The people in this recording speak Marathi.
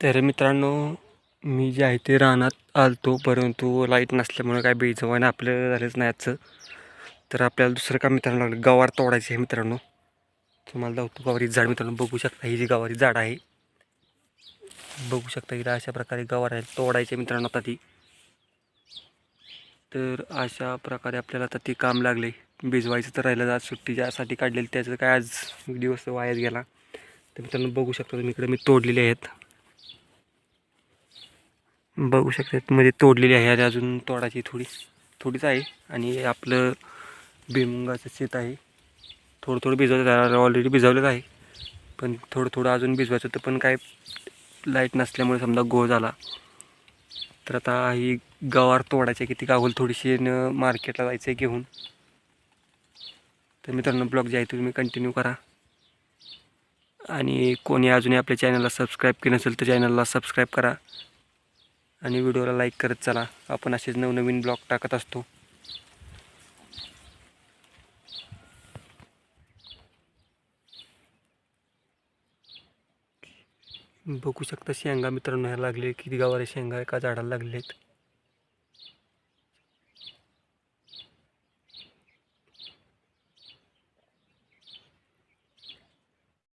तर मित्रांनो मी जे आहे ते रानात आलतो परंतु लाइट नसल्यामुळे काय बेजवाने आपलं झालंच नाही आजचं. तर आपल्याला दुसरं काम मित्रांनो लागलं गवार तोडायचं आहे मित्रांनो. तुम्हाला दाखवतो गवारी झाड मित्रांनो बघू शकता ही जी गवारी झाड आहे. बघू शकता इथं अशा प्रकारे गवार आहे तोडायचे मित्रांनो आता ती. तर अशा प्रकारे आपल्याला आता ते काम लागले. भिजवायचं तर राहिलं आज सुट्टी ज्यासाठी काढलेली त्याचं काय आज दिवस वायाच गेला. तर मित्रांनो बघू शकता तुम्ही इकडे मी तोडलेले आहेत. बघू शकतात म्हणजे तोडलेली आहे आणि अजून तोडायची थोडी थोडीच आहे. आणि आपलं भुईमुगाचं शेत आहे. थोडं थोडं भिजवलं ऑलरेडी भिजवलेलं आहे. पण थोडं थोडं अजून भिजवायचं होतं पण काय लाइट नसल्यामुळे समजा गोळ झाला. तर आता ही गवार तोडायची आहे, किती गावल थोडीशी न मार्केटला जायचं आहे घेऊन. तर मित्रांनो ब्लॉग जे आहे तुम्ही कंटिन्यू करा. आणि कोणी अजूनही आपल्या चॅनलला सबस्क्राईब केलं नसेल तर चॅनलला सबस्क्राईब करा. आणि व्हिडिओला लाईक करत चला. आपण असेच नवनवीन ब्लॉग टाकत असतो. बघू शकता शेंगा मित्रांनो ह्या लागले किती गावाला शेंगा एका झाडाला लागले आहेत